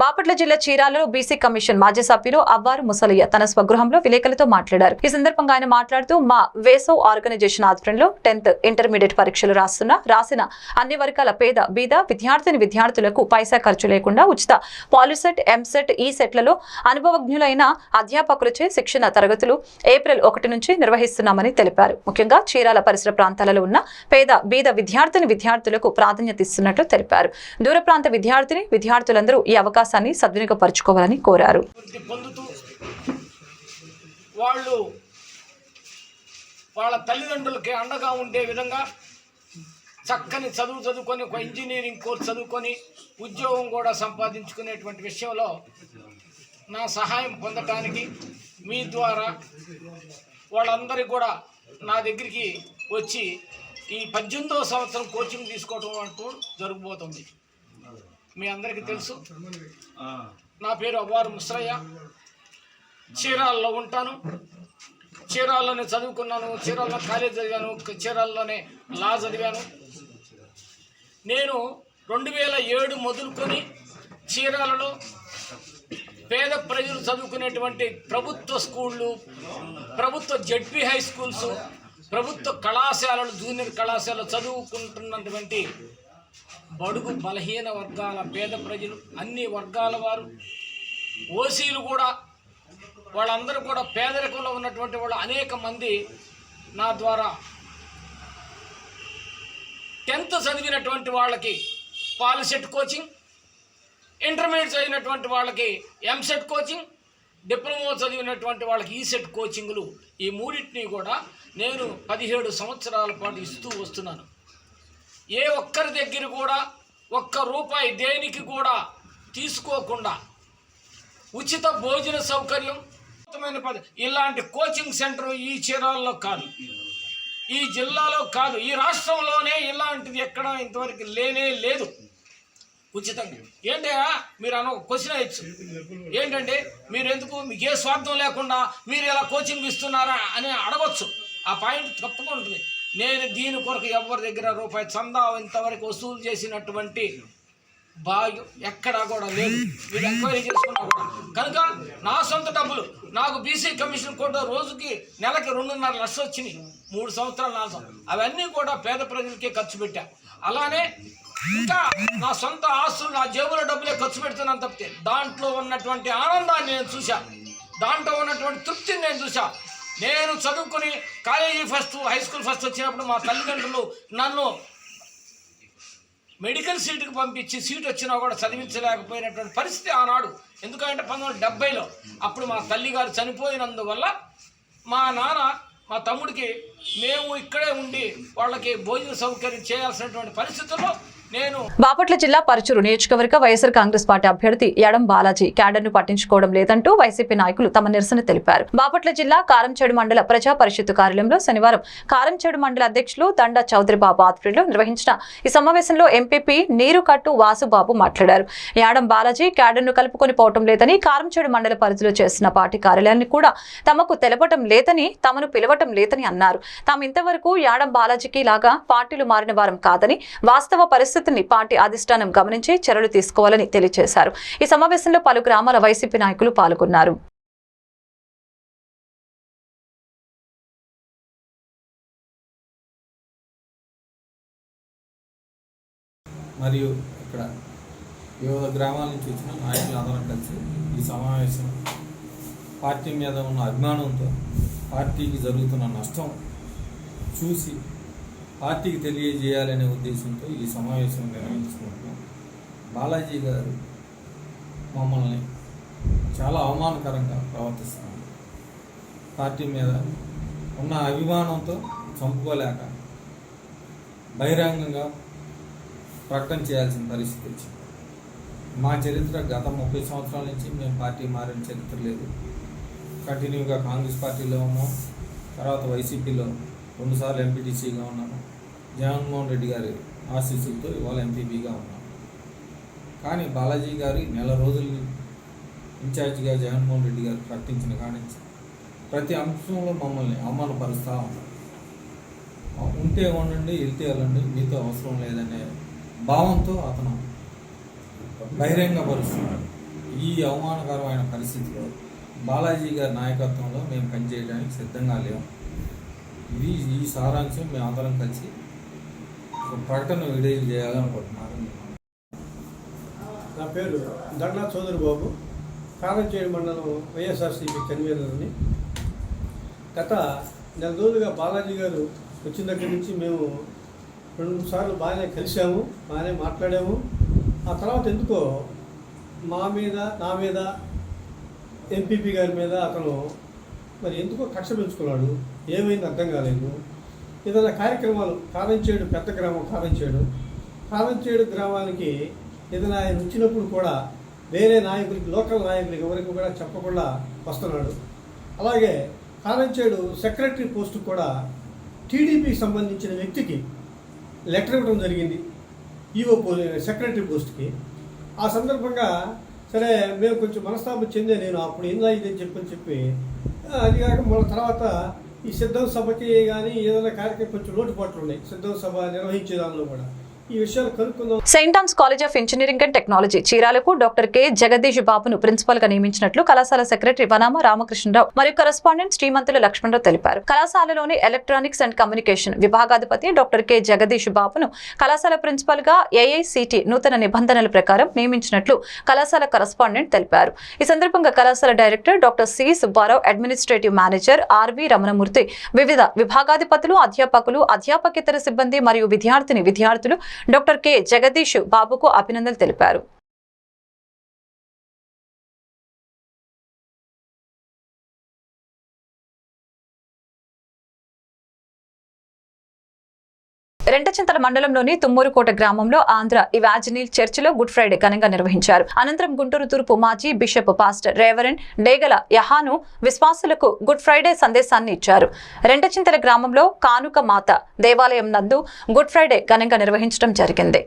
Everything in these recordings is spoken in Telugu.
బాపట్ల జిల్లా చీరాలలో బీసీ కమిషన్ మాజీ సభ్యులు అవ్వారు ముసలయ్య తన స్వగృహంలో విలేకరులతో మాట్లాడారు. ఈ సందర్భంగా ఆయన మాట్లాడుతూ మా వేసవ్ ఆర్గనైజేషన్ ఆధ్వర్యంలో టెన్త్ ఇంటర్మీడియట్ పరీక్షలు రాస్తున్న రాసిన అన్ని వర్గాల పేద బీద విద్యార్థిని విద్యార్థులకు పైసా ఖర్చు లేకుండా ఉచిత పాలిసెట్ ఎంసెట్ ఈ సెట్లలో అనుభవజ్ఞులైన అధ్యాపకులచే శిక్షణ తరగతులు ఏప్రిల్ ఒకటి నుంచి నిర్వహిస్తున్నామని తెలిపారు. ముఖ్యంగా చీరాల పరిసర ప్రాంతాలలో ఉన్న పేద బీద విద్యార్థిని విద్యార్థులకు ప్రాధాన్యత ఇస్తున్నట్లు తెలిపారు. దూర ప్రాంత విద్యార్థిని విద్యార్థులందరూ ఈ అవకాశం అవకాశాన్ని సద్వినియోగపరచుకోవాలని కోరారు. పొందుతూ వాళ్ళు వాళ్ళ తల్లిదండ్రులకి అండగా ఉండే విధంగా చక్కని చదువు చదువుకొని ఒక ఇంజనీరింగ్ కోర్స్ చదువుకొని ఉద్యోగం కూడా సంపాదించుకునేటువంటి విషయంలో నా సహాయం పొందటానికి మీ ద్వారా వాళ్ళందరికీ కూడా నా దగ్గరికి వచ్చి ఈ పద్దెనిమిదవ సంవత్సరం కోచింగ్ తీసుకోవటం అంటూ జరగబోతుంది. మీ అందరికీ తెలుసు. నా పేరు అవ్వారు ముసరయ్య. చీరాల్లో ఉంటాను. చీరాల్లోనే చదువుకున్నాను. చీరాల్లో కాలేజ్ చదివాను. చీరాల్లోనే లా చదివాను. నేను రెండు వేల ఏడు మొదలుకొని చీరాలలో పేద ప్రజలు చదువుకునేటువంటి ప్రభుత్వ స్కూళ్ళు ప్రభుత్వ జడ్పీ హై స్కూల్స్ ప్రభుత్వ కళాశాలలు జూనియర్ కళాశాలలు చదువుకుంటున్నటువంటి బడుగు బలహీన వర్గాల పేద ప్రజలు అన్ని వర్గాల వారు ఓసీలు కూడా వాళ్ళందరూ కూడా పేదరికంలో ఉన్నటువంటి వాళ్ళు అనేక మంది నా ద్వారా టెన్త్ చదివినటువంటి వాళ్ళకి పాలిసెట్ కోచింగ్ ఇంటర్మీడియట్ చదివినటువంటి వాళ్ళకి ఎంసెట్ కోచింగ్ డిప్లొమా చదివినటువంటి వాళ్ళకి ఈసెట్ కోచింగ్లు. ఈ మూడింటిని కూడా నేను పదిహేడు సంవత్సరాల పాటు ఇస్తూ వస్తున్నాను. ఏ ఒక్కరి దగ్గర కూడా ఒక్క రూపాయి దేనికి కూడా తీసుకోకుండా ఉచిత భోజన సౌకర్యం అద్భుతమైన పద ఇలాంటి కోచింగ్ సెంటర్ ఈ చీరాల్లో కాదు. ఈ జిల్లాలో కాదు. ఈ రాష్ట్రంలోనే ఇలాంటిది ఎక్కడ ఇంతవరకు లేనే లేదు. ఉచితంగా. ఏంటయ్యా? మీరు అన్న క్వశ్చన్ అయ్యచ్చు ఏంటంటే మీరు ఎందుకు మీకు ఏ స్వార్థం లేకుండా మీరు ఇలా కోచింగ్ ఇస్తున్నారా అని అడగొచ్చు. ఆ పాయింట్ తప్పకుండా ఉంటుంది. నేను దీని కొరకు ఎవరి దగ్గర రూపాయి చందా ఇంతవరకు వసూలు చేసినటువంటి భాగ్యం ఎక్కడా కూడా లేదు. వీళ్ళు ఎంక్వైరీ చేసుకున్నా కూడా. కనుక నా సొంత డబ్బులు నాకు బీసీ కమిషన్ కూడా రోజుకి నెలకి రెండున్నర లక్షలు వచ్చినాయి. మూడు సంవత్సరాలు నాలుగు సంవత్సరాలు. అవన్నీ కూడా పేద ప్రజలకే ఖర్చు పెట్టా. అలానే ఇంకా నా సొంత ఆస్తులు నా జేబులో డబ్బులే ఖర్చు పెడుతున్నాను తప్పితే దాంట్లో ఉన్నటువంటి ఆనందాన్ని నేను చూశాను దాంట్లో ఉన్నటువంటి తృప్తిని నేను చూశాను నేను చదువుకుని college first high school first వచ్చినప్పుడు మా తల్లిదండ్రులు నన్ను మెడికల్ సీటుకి పంపించి సీట్ వచ్చినా కూడా చదివించలేకపోయినటువంటి పరిస్థితి ఆనాడు. ఎందుకంటే పంతొమ్మిది డెబ్బైలో అప్పుడు మా తల్లి గారు చనిపోయినందువల్ల మా నాన్న మా తమ్ముడికి మేము ఇక్కడే ఉండి వాళ్ళకి భోజన సౌకర్యం చేయాల్సినటువంటి పరిస్థితుల్లో బాపట్ల జిల్లా పరుచూరు నియోజకవర్గ వైఎస్ఆర్ కాంగ్రెస్ పార్టీ అభ్యర్థి యడం బాలాజీ క్యాడర్ను పట్టించుకోవడం లేదంటూ వైసీపీ నాయకులు తమ నిరసన తెలిపారు. బాపట్ల జిల్లా కారంచేడు మండల ప్రజా పరిషత్తు కార్యాలయంలో శనివారం కారంచేడు మండల అధ్యక్షులు దండ చౌదరి బాబు ఆధ్వర్యంలో నిర్వహించిన ఈ సమావేశంలో ఎంపీపీ నీరుకట్టు వాసుబాబు మాట్లాడారు. యాడం బాలాజీ క్యాడర్ను కలుపుకొని పోవటం లేదని కారంచేడు మండల పరిధిలో చేసిన పార్టీ కార్యాలయాన్ని కూడా తమకు తెలపటం లేదని తమను పిలవటం లేదని అన్నారు. తాము ఇంతవరకు యాడం బాలాజీకి లాగా పార్టీలు మారిన వారం కాదని వాస్తవ పరిస్థితిని పార్టీ అధిష్టానం గమనించి చర్యలు తీసుకోవాలని తెలియజేశారు. ఈ సమావేశంలో పలు గ్రామాల వైసీపీ నాయకులు పాల్గొన్నారు. మరియు ఇక్కడ వివిధ గ్రామాల నుంచి వచ్చిన నాయకులు అందరం కలిసి ఈ సమావేశం పార్టీ మీద ఉన్న అభిమానంతో పార్టీకి జరుగుతున్న నష్టం చూసి పార్టీకి తెలియజేయాలనే ఉద్దేశంతో ఈ సమావేశం నిర్వహించుకుంటున్నాం. బాలాజీ గారు మమ్మల్ని చాలా అవమానకరంగా ప్రవర్తిస్తున్నారు. పార్టీ మీద ఉన్న అభిమానంతో చంపుకోలేక బహిరంగంగా ప్రకటన చేయాల్సిన పరిస్థితి వచ్చింది. మా చరిత్ర గత ముప్పై సంవత్సరాల నుంచి మేము పార్టీ మారిన చరిత్ర లేదు. కంటిన్యూగా కాంగ్రెస్ పార్టీలో ఉన్నాం. తర్వాత వైసీపీలో రెండుసార్లు ఎంపీటీసీగా ఉన్నాను. జగన్మోహన్ రెడ్డి గారి ఆశీస్సులతో ఇవాళ ఎంపీపీగా ఉన్నాను. కానీ బాలాజీ గారి నెల రోజులు ఇన్ఛార్జిగా జగన్మోహన్ రెడ్డి గారు ప్రకటించిన కానించి ప్రతి అంశంలో మమ్మల్ని అవమానపరుస్తూ ఉన్నారు. ఉంటే ఉండండి వెళ్తే వెళ్ళండి మీతో అవసరం లేదనే భావంతో అతను బహిరంగపరుస్తున్నాడు ఈ అవమానకరమైన పరిస్థితిలో బాలాజీ గారి నాయకత్వంలో మేము పనిచేయడానికి సిద్ధంగా లేము. ఇది ఈ సారాంశం మేము అందరం కలిసి ఒక ప్రకటన విడుదల చేయాలనుకుంటున్నాను. నా పేరు దండా చౌదరి బాబు. కారంచేడు మండలం వైఎస్ఆర్సీపీ కన్వీనర్ని గత నెల రోజులుగా బాలాజీ గారు వచ్చిన దగ్గర నుంచి మేము రెండు మూడు సార్లు బాగానే కలిసాము బాగానే మాట్లాడాము. ఆ తర్వాత ఎందుకో మా మీద నా మీద ఎంపీపీ గారి మీద అతను మరి ఎందుకో కక్ష పెంచుకున్నాడు. ఏమైంది అర్థం కాలేదు. ఏదైనా కార్యక్రమాలు కారంచేడు పెద్ద గ్రామం కారంచేడు. కారంచేడు గ్రామానికి ఏదైనా ఆయన వచ్చినప్పుడు కూడా వేరే నాయకులకి లోకల్ నాయకులకి ఎవరికి కూడా చెప్పకుండా వస్తున్నాడు. అలాగే కారంచేడు సెక్రటరీ పోస్టు కూడా టీడీపీకి సంబంధించిన వ్యక్తికి లెటర్ ఇవ్వడం జరిగింది. ఈఓ పో సెక్రటరీ పోస్ట్కి. ఆ సందర్భంగా సరే మేము కొంచెం మనస్తాపం చెందే నేను అప్పుడు ఏందా ఇదని చెప్పని చెప్పి అది కాక మన తర్వాత ఈ సిద్ధం సభకి కానీ ఏదైనా కార్యక్రమం కొంచెం లోటుపాట్లు ఉన్నాయి. సిద్ధం సభ నిర్వహించే దానిలో కూడా. Saint Ann's college of engineering and technology చీరాలకు doctor K. Jagadish బాబును ప్రిన్సిపల్గా నియమించినట్లు కళాశాల సెక్రటరీ వనామ రామకృష్ణరావు మరియు కరెస్పాండెంట్ శ్రీమంతుల లక్ష్మణరావు తెలిపారు. కళాశాలలోని ఎలక్ట్రానిక్స్ అండ్ కమ్యూనికేషన్ విభాగాధిపతి డాక్టర్ కె. జగదీష్ బాబును కళాశాల ప్రిన్సిపల్గా ఏఐసిటి నూతన నిబంధనల ప్రకారం నియమించినట్లు కళాశాల కరెస్పాండెంట్ తెలిపారు. ఈ సందర్భంగా కళాశాల director doctor C. Subbarao administrative manager RV Ramanamurthy వివిధ విభాగాధిపతులు అధ్యాపకులు అధ్యాపకేతర సిబ్బంది మరియు విద్యార్థిని విద్యార్థులు డాక్టర్ కె జగదీష్ బాబుకు అభినందనలు తెలిపారు. రెంటచింతల మండలంలోని తుమ్మూరుకోట గ్రామంలో ఆంధ్ర ఇవాజినిల్ చర్చిలో గుడ్ ఫ్రైడే ఘనంగా నిర్వహించారు. అనంతరం గుంటూరు తూర్పు మాజీ bishop pastor reverend Degala Yahanu విశ్వాసులకు గుడ్ ఫ్రైడే సందేశాన్ని ఇచ్చారు. రెంటచింతల గ్రామంలో కానుక మాత దేవాలయం నందు గుడ్ ఫ్రైడే ఘనంగా నిర్వహించడం జరిగింది.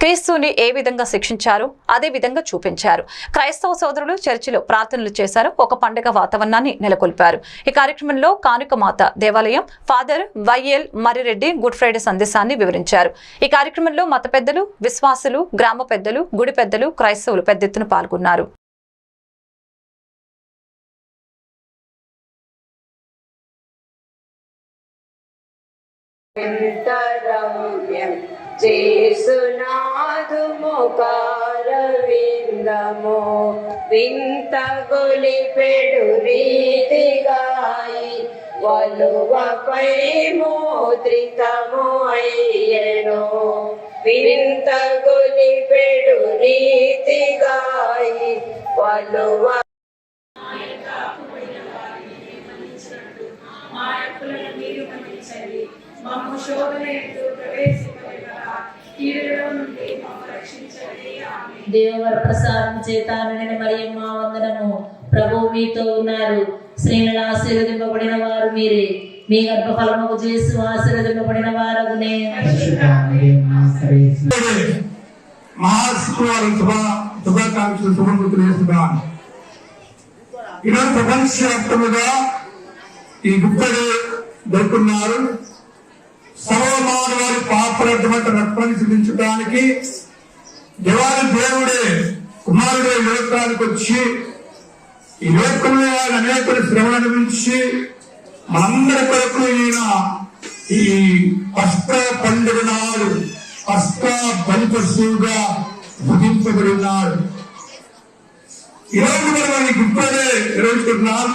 క్రీస్తుని ఏ విధంగా శిక్షించారు అదే విధంగా చూపించారు. క్రైస్తవ సోదరులు చర్చిలో ప్రార్థనలు చేశారు. ఒక పండుగ వాతావరణాన్ని నెలకొల్పారు. ఈ కార్యక్రమంలో కానుక మాత దేవాలయం father YL Marrireddy Good Friday సందేశాన్ని వివరించారు. ఈ కార్యక్రమంలో మత పెద్దలు విశ్వాసులు గ్రామ పెద్దలు గుడి పెద్దలు క్రైస్తవులు పెద్ద ఎత్తున పాల్గొన్నారు. వింతరమ్యం చేసునాదు జేసునాదుముకారవిందము వింత గొలిపెడు రీతిగాయి వలువపై మోద్రితము అయ్యను. వింత గొలిపెడు రీతిగాయి వలువ మా యొక్క మీరు గమనించండి. మమ్మ శోధన ఎందు ప్రవేశింపగా దేవవర ప్రసాదం చేత మరియమ్మ వందనము. ప్రభు మీతో ఉన్నారు. స్త్రీలను ఆశీర్వదింపబడిన వారు మీరే. మీ గర్భఫలముకు చేసి ఆశీర్వదింపబడిన వారగునే. మహాశుక్రవారం శుభ శుభాకాంక్షలు వేస్తున్నాను ఈరోజు ప్రపంచవ్యాప్తముగా ఈ గుప్పడి దొరుకున్నారు. పాపరటువంటి రక్తాన్ని చూపించడానికి దేవాది దేవుడే కుమారుడే ఈ లోకానికి వచ్చి ఈ లోకంలో ఆయన అనేకులు శ్రమ అనుభవించి మనందరి కొరకు ఈయన ఈ అష్ట పండుగ నాడు అష్ట బలిపశువుగా భుజింపబడి ఉన్నాడు. ఈరోజు మనం ఈ గుప్పదే నిర్వహిస్తున్నాం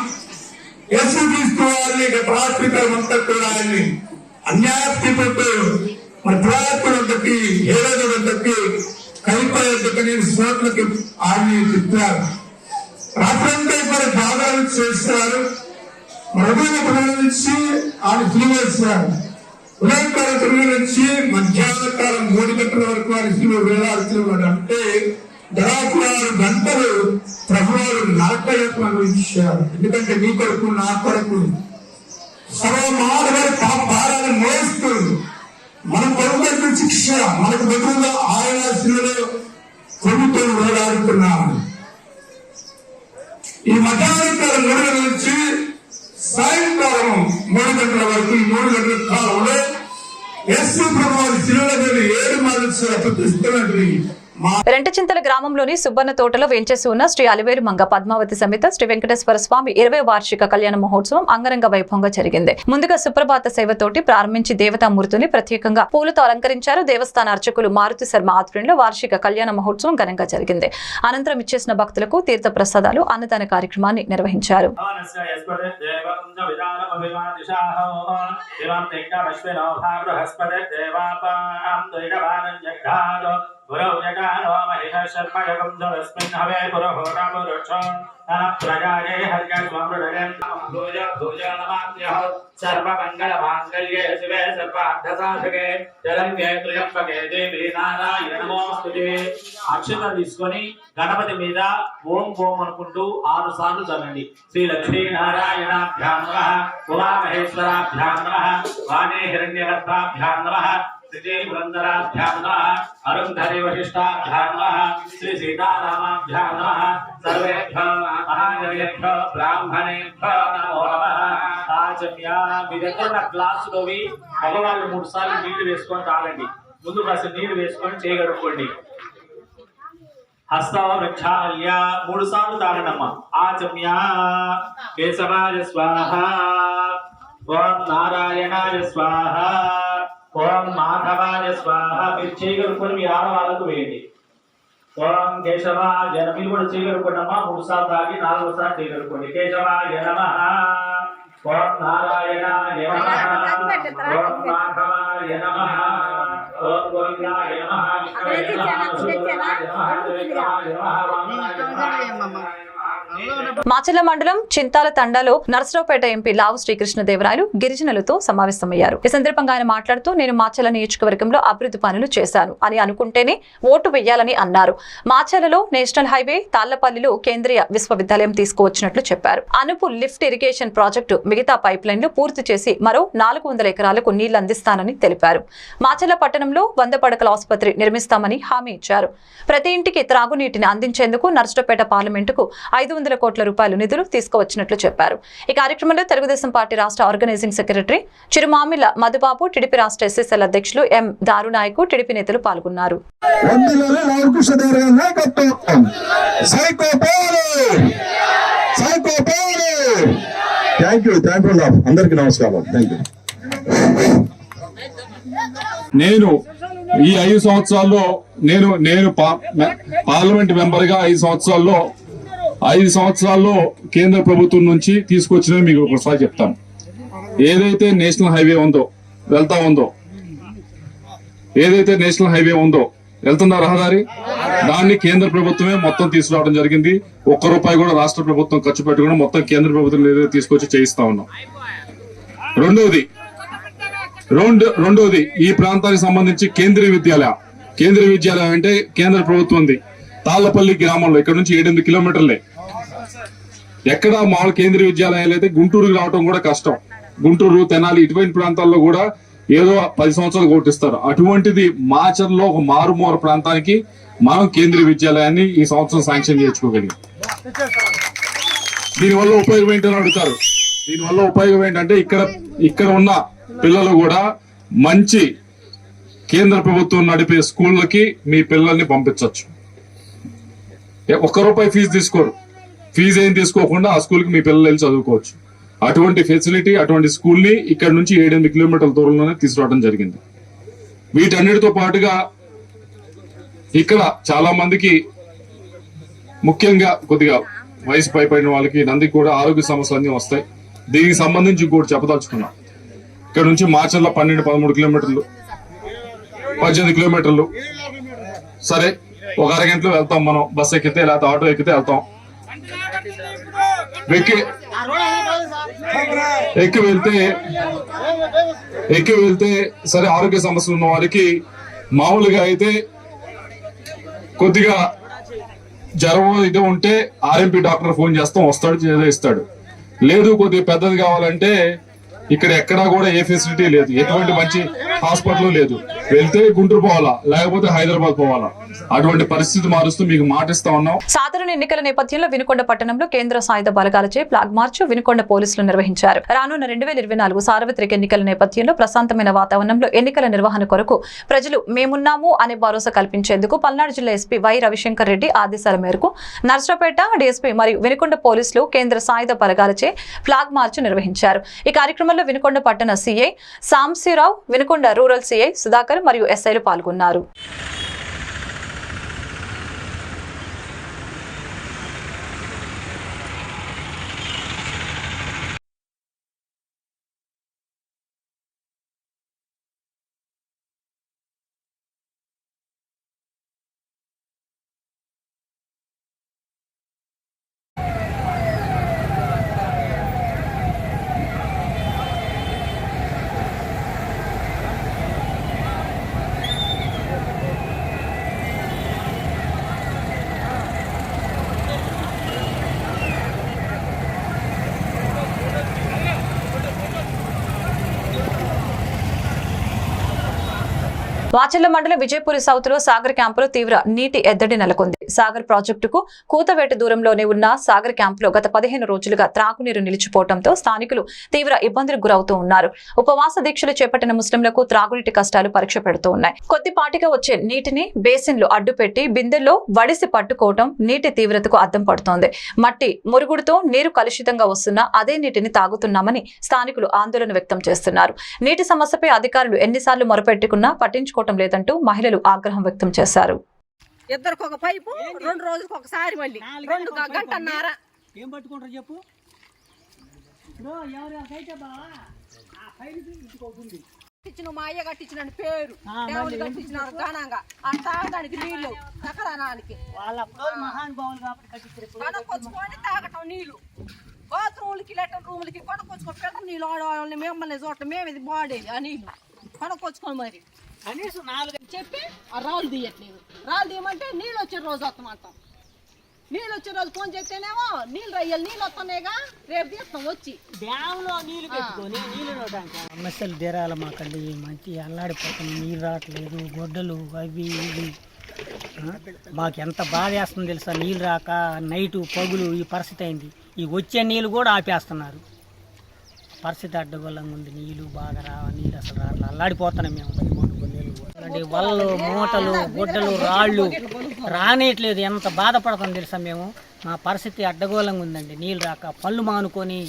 యేసుక్రీస్తు వారిని గత రాత్రి కూడా ఆయన్ని అన్యాయ స్థితితో మన పురాతనకి ఏడాదికి కైపకి స్మోట్లకి ఆయన్ని చెప్తారు రాత్రంతా కూడా భాగాలు చేస్తారు. మృగం నుంచి ఆయన తిరిగేస్తారు. ఉదయకాలం తిరిగి నుంచి మధ్యాహ్న కాలం మూడు గంటల వరకు ఆయన శిలువ వేలాడుతున్నాడు అంటే దాదాపు ఆరు గంటలు ప్రభువారు నరకయత్నం అనుభవించారు ఎందుకంటే నీ కొరకు నా కొరకు. సర్వమానవారి పాపాలను మోస్తుంది మన కొరకు శిక్ష మనకు బదులుగా ఆయన శిలువలో ప్రభుత్వం వేలాడుతున్నాడు ఈ మధ్యాహ్నకాలం మూడు గంటల నుంచి సాయంకాలం మూడు గంటల వరకు ఈ మూడు గంటల కాలంలో యశ్వ ప్రభావం శిలువ మీద ఏడు మార్లు ప్రతిస్తున్నటువంటి రెంటచింతల గ్రామంలోని సుబ్బన్న తోటలో వేంచేసి ఉన్న శ్రీ అలివేలు మంగ పద్మావతి సమేత శ్రీ వెంకటేశ్వర స్వామి ఇరవై వార్షిక కళ్యాణ మహోత్సవం అంగరంగ వైభవంగా జరిగింది ముందుగా సుప్రభాత సేవతోటి ప్రారంభించి దేవతామూర్తిని ప్రత్యేకంగా పూలతో అలంకరించారు దేవస్థాన అర్చకులు మారుతి శర్మ ఆధ్వర్యంలో వార్షిక కళ్యాణ మహోత్సవం ఘనంగా జరిగింది అనంతరం ఇచ్చేసిన భక్తులకు తీర్థ ప్రసాదాలు అన్నదాన కార్యక్రమాన్ని నిర్వహించారు భవనస్య యస్పదే దేవం చ విధానమభిమాదిశాహో దివం తింగమశ్వినో భా బృహస్పదే దేవాపాం త్వైడవానం జగ్ధాదో పురౌ జగానో మహిష శర్మయగం జలస్మిన్ హవే పురహోరా పురుషో తన ప్రజాయే హర్య స్వమృడయం భూజ భూజ నమామ్యహ సర్వమంగళ మాంగళ్యే శివే సర్వార్థ సాధకే జలంగే త్రియంబకే దేవి నారాయణ నమోస్తుతే అక్షత తీసుకొని గణపతి మీద ఓం ఓం అనుకుంటూ ఆరు సార్లు చదవండి శ్రీ లక్ష్మీ నారాయణాభ్యాం నమ ఉమామహేశ్వరాభ్యాం నమ వాణే హిరణ్యగర్భాభ్యాం నమ శ్రీ పురందరాభ్యాం నమ అరుంధరి వశిష్టాభ్యాం శ్రీ సీతారామాభ్యాం నమ సర్వేభ్యో మహాజయేభ్యో బ్రాహ్మణేభ్యో నమో నమః ఆచమ్య మీ దగ్గర ఉన్న గ్లాసులోవి మగవాళ్ళు మూడు సార్లు నీళ్ళు వేసుకొని తాగండి. ముందు కాస్త నీళ్ళు వేసుకొని చేయగడుకోండి హస్తవృక్షాల్య మూడు సార్లు తాగనమ్మ ఆచమ్య కేశవాయ స్వాహ ఓం నారాయణాయ స్వాహ. ఓం మాధవాయ స్వాహ మీరు చేయగలుగుకొని మీ ఆడవాళ్ళకు వేయండి ఓం కేశవాయ మీరు కూడా చేయగలుగుకోండమ్మా మూడు సార్లు తాగి నాలుగో సార్లు చేయగలుగుకోండి కేశవాయ నమ ఓం నారాయణాయ నమ ఓం మాధవాయ నమ ఓం గోవిందాయ నమ విష్ణువే నమః నమః మాచర్ల మండలం చింతాల తండాలో నర్సరావుపేట ఎంపీ లావు శ్రీకృష్ణదేవరాయలు గిరిజనులతో సమావేశమయ్యారు. ఈ సందర్భంగా ఆయన మాట్లాడుతూ నేను మాచర్ల నియోజకవర్గంలో అభివృద్ధి పనులు చేశాను అని అనుకుంటేనే ఓటు వెయ్యాలని అన్నారు. మాచర్లలో నేషనల్ హైవే తాళ్ళపల్లిలో కేంద్రీయ విశ్వవిద్యాలయం తీసుకువచ్చినట్లు చెప్పారు. అనుపు లిఫ్ట్ ఇరిగేషన్ ప్రాజెక్టు మిగతా పైప్ లైన్లు పూర్తి చేసి మరో నాలుగు వందల ఎకరాలకు నీళ్ళు అందిస్తానని తెలిపారు. మాచర్ల పట్టణంలో వంద పడకల ఆసుపత్రి నిర్మిస్తామని హామీ ఇచ్చారు. ప్రతి ఇంటికి త్రాగునీటిని అందించేందుకు నర్సరావుపేట పార్లమెంటుకు ఐదు వందల కోట్ల రూపాయలు నిధులు తీసుకువచ్చినట్లు చెప్పారు. ఈ కార్యక్రమంలో తెలుగుదేశం పార్టీ రాష్ట్ర organising secretary Chirumamilla Madhubabu TDP రాష్ట్ర ఎస్ఎస్ఎల్ అధ్యక్షులు ఎం దారునాయకు టీడీపీ నేతలు పాల్గొన్నారు. అందరికి నమస్కారం. నేను ఈ ఐదు సంవత్సరాల్లో నేను నేను పార్లమెంట్ మెంబర్గా ఐదు సంవత్సరాల్లో ఐదు సంవత్సరాల్లో కేంద్ర ప్రభుత్వం నుంచి తీసుకొచ్చినవి మీకు ఒకసారి చెప్తాను. ఏదైతే నేషనల్ హైవే ఉందో వెళ్తా ఉందో ఏదైతే నేషనల్ హైవే ఉందో వెళ్తుందా రహదారి? దాన్ని కేంద్ర ప్రభుత్వమే మొత్తం తీసుకురావడం జరిగింది. ఒక్క రూపాయి కూడా రాష్ట్ర ప్రభుత్వం ఖర్చు పెట్టకుండా మొత్తం కేంద్ర ప్రభుత్వం ఏదైతే తీసుకొచ్చి చేయిస్తా ఉన్నాం. రెండవది రెండు రెండవది ఈ ప్రాంతానికి సంబంధించి కేంద్రీయ విద్యాలయ. కేంద్రీయ విద్యాలయం అంటే కేంద్ర ప్రభుత్వం ఉంది తాళ్ళపల్లి గ్రామంలో ఇక్కడ నుంచి ఏడెనిమిది కిలోమీటర్లే. ఎక్కడ మామూలు కేంద్రీయ విద్యాలయాలు అయితే గుంటూరుకి రావడం కూడా కష్టం. గుంటూరు తెనాలి ఇటువంటి ప్రాంతాల్లో కూడా ఏదో పది సంవత్సరాలు కొట్టిస్తారు. అటువంటిది మాచర్లో ఒక మారుమూర ప్రాంతానికి మనం కేంద్రీయ విద్యాలయాన్ని ఈ సంవత్సరం శాంక్షన్ చేయించుకోగలిగాం. దీనివల్ల ఉపయోగం ఏంటని అడుగుతారు. దీనివల్ల ఉపయోగం ఏంటంటే ఇక్కడ ఇక్కడ ఉన్న పిల్లలు కూడా మంచి కేంద్ర ప్రభుత్వం నడిపే స్కూళ్ళకి మీ పిల్లల్ని పంపించవచ్చు ఒక్క రూపాయి ఫీజు తీసుకోరు. ఫీజు ఏం తీసుకోకుండా ఆ స్కూల్కి మీ పిల్లలు వెళ్ళి చదువుకోవచ్చు. అటువంటి ఫెసిలిటీ అటువంటి స్కూల్ని ఇక్కడ నుంచి ఏడెనిమిది కిలోమీటర్ల దూరంలోనే తీసుకురావడం జరిగింది. వీటన్నిటితో పాటుగా ఇక్కడ చాలా మందికి ముఖ్యంగా కొద్దిగా వయసు పైపడిన వాళ్ళకి నందికి కూడా ఆరోగ్య సమస్యలు అన్ని వస్తాయి. దీనికి సంబంధించి ఇంకోటి చెప్పదలుచుకున్నాం. ఇక్కడ నుంచి మార్చర్ల పన్నెండు పదమూడు కిలోమీటర్లు పద్దెనిమిది కిలోమీటర్లు. సరే ఒక అరగంటలో వెళ్తాం మనం. బస్ ఎక్కితే లేకపోతే ఆటో ఎక్కితే వెళ్తాం. ఎక్కి ఎక్కి వెళ్తే ఎక్కి వెళ్తే సరే ఆరోగ్య సమస్యలు ఉన్న వారికి మామూలుగా అయితే కొద్దిగా జ్వరం ఇది ఉంటే ఆర్ఎంపీ డాక్టర్ ఫోన్ చేస్తాం వస్తాడు ఇస్తాడు. లేదు కొద్దిగా పెద్దది కావాలంటే ఇక్కడ ఎక్కడా కూడా ఏ ఫెసిలిటీ లేదు. ఎటువంటి మంచి హాస్పిటల్ లేదు. వెళ్తే గుంటూరు పోవాలా? లేకపోతే హైదరాబాద్ పోవాలా? అటువంటి పరిస్థితి మారుస్తూ మీకు మాటిస్తా ఉన్నాం. సాధారణ ఎన్నికల నేపథ్యంలో వినుకొండ పట్టణంలో కేంద్ర సాయుధ బలగాలచే ఫ్లాగ్ మార్చ్ వినుకొండ పోలీసులు నిర్వహించారు. రానున్న రెండు వేల ఇరవై నాలుగు సార్వత్రిక ఎన్నికల నేపథ్యంలో ప్రశాంతమైన వాతావరణంలో ఎన్నికల నిర్వహణ కొరకు ప్రజలు మేమున్నాము అనే భరోసా కల్పించేందుకు పల్నాడు జిల్లా ఎస్పీ వై రవిశంకర్ రెడ్డి ఆదేశాల మేరకు నర్సరాపేట డీఎస్పీ మరియు వినుకొండ పోలీసులు కేంద్ర సాయుధ బలగాలచే ఫ్లాగ్ మార్చ్ నిర్వహించారు. ఈ కార్యక్రమం కార్యక్రమంలో వినుకొండ పట్టణ CI Samsi Rao Vinukonda rural CI Sudhakar మరియు ఎస్ఐలు పాల్గొన్నారు. వాచర్ల మండలం విజయపూరి సౌత్లో సాగర్ క్యాంపులో తీవ్ర నీటి ఎద్దడి నెలకొంది. సాగర్ ప్రాజెక్టుకు కూతవేట దూరంలోనే ఉన్న సాగర్ క్యాంపులో గత పదిహేను రోజులుగా త్రాగునీరు నిలిచిపోవడంతో స్థానికులు తీవ్ర ఇబ్బందులకు గురవుతూ ఉన్నారు. ఉపవాస దీక్షలు చేపట్టిన ముస్లింలకు త్రాగునీటి కష్టాలు పరీక్ష పెడుతూ ఉన్నాయి. కొద్దిపాటిగా వచ్చే నీటిని బేసిన్లు అడ్డుపెట్టి బిందెల్లో వడిసి పట్టుకోవటం నీటి తీవ్రతకు అద్దం పడుతోంది. మట్టి మురుగుడుతో నీరు కలుషితంగా వస్తున్నా అదే నీటిని తాగుతున్నామని స్థానికులు ఆందోళన వ్యక్తం చేస్తున్నారు. నీటి సమస్యపై అధికారులు ఎన్నిసార్లు మొరపెట్టుకున్నా పట్టించుకోవటం లేదంటూ మహిళలు ఆగ్రహం వ్యక్తం చేశారు. ఇద్దరికి ఒక పైపు రెండు రోజులకు ఒకసారి మళ్ళీ. రెండు గంటన్నర. ఏం పట్టుకుంటారు చెప్పు? కట్టించిన మా అయ్య కట్టించిన పేరు. దేవుడు కట్టించినారు ఘనంగా. ఆ తాగడానికి నీళ్ళు కట్టించారు కొనుక్కొచ్చుకొని తాగటం నీళ్ళు బాత్రూమ్లకి లెటర్ రూమ్లకి కొనుక్కొచ్చుకొని పెద్ద నీళ్ళు ఆడవాళ్ళని మిమ్మల్ని చూడటం మేము ఇది బాడేది ఆ నీళ్ళు కొనుక్కొచ్చుకొని మరి. కనీసం నాలుగు చెప్పి ఆ రాళ్ళు తీయట్లేదు. రాళ్ళు తీయమంటే నీళ్ళు వచ్చే రోజు వస్తామంటాం నీళ్ళు వచ్చే రోజు ఫోన్ చేస్తేనేమో నీళ్ళు రయ్యాలి నీళ్ళు వస్తున్నాయిగా రేపు తీస్తాం వచ్చి. డ్యాంలో నీళ్ళు పెట్టుకొని నీళ్ళు సమస్యలు తీరాలి మాకండి మంచి అల్లాడిపోతున్నాయి నీళ్ళు రావట్లేదు గొడ్డలు అవి ఇవి? మాకు ఎంత బాధ వేస్తుంది తెలుసా? నీళ్ళు రాక నైటు పగులు ఈ పరిస్థితి అయింది. ఈ వచ్చే నీళ్ళు కూడా ఆపేస్తున్నారు. పరిస్థితి అడ్డగోళంగా ఉంది. నీళ్ళు బాగా రా నీళ్ళు అసలు రావట్లేదు అల్లాడిపోతున్నాం మేము. వలలు మూటలు గుడ్డలు రాళ్ళు. రానేయట్లేదు ఎంత బాధపడుతుంది తెలుసా మేము? మా పరిస్థితి అడ్డగోళంగా ఉందండి. నీళ్ళు రాక పళ్ళు మానుకొని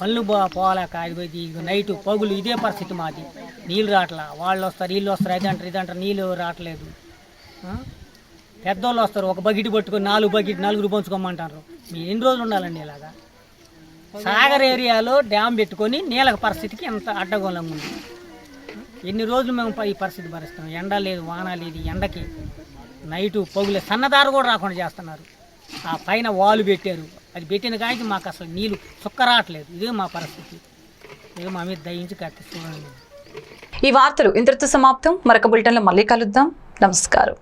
పళ్ళు పో పోలేక అది నైట్ నైటు పగులు ఇదే పరిస్థితి మాది. నీళ్ళు రావట్లా. వాళ్ళు వస్తారు వీళ్ళు వస్తారు అది అంటారు ఇది అంటారు నీళ్ళు రావట్లేదు. పెద్దోళ్ళు వస్తారు ఒక బకెట్ పట్టుకొని నాలుగు బకెట్ నలుగురు పంచుకోమంటారు. మీరు ఎన్ని రోజులు ఉండాలండి ఇలాగా? సాగర్ ఏరియాలో డ్యామ్ పెట్టుకొని నీళ్ళ పరిస్థితికి ఎంత అడ్డగోళంగా ఉంది. ఎన్ని రోజులు మేము ఈ పరిస్థితి భరిస్తాం ఎండ లేదు వాన లేదు ఎండకి నైటు పగులే సన్నదారు కూడా రాకుండా చేస్తున్నారు. ఆ పైన వాలు పెట్టారు. అది పెట్టిన కానీ మాకు అసలు నీళ్ళు చుక్క రావట్లేదు. ఇదే మా పరిస్థితి. ఇదే మా మీద దయించి కట్టి చూడండి. ఈ వార్తలు ఇంతటితో సమాప్తం. మరొక బులెటిన్లో మళ్ళీ కలుద్దాం. నమస్కారం.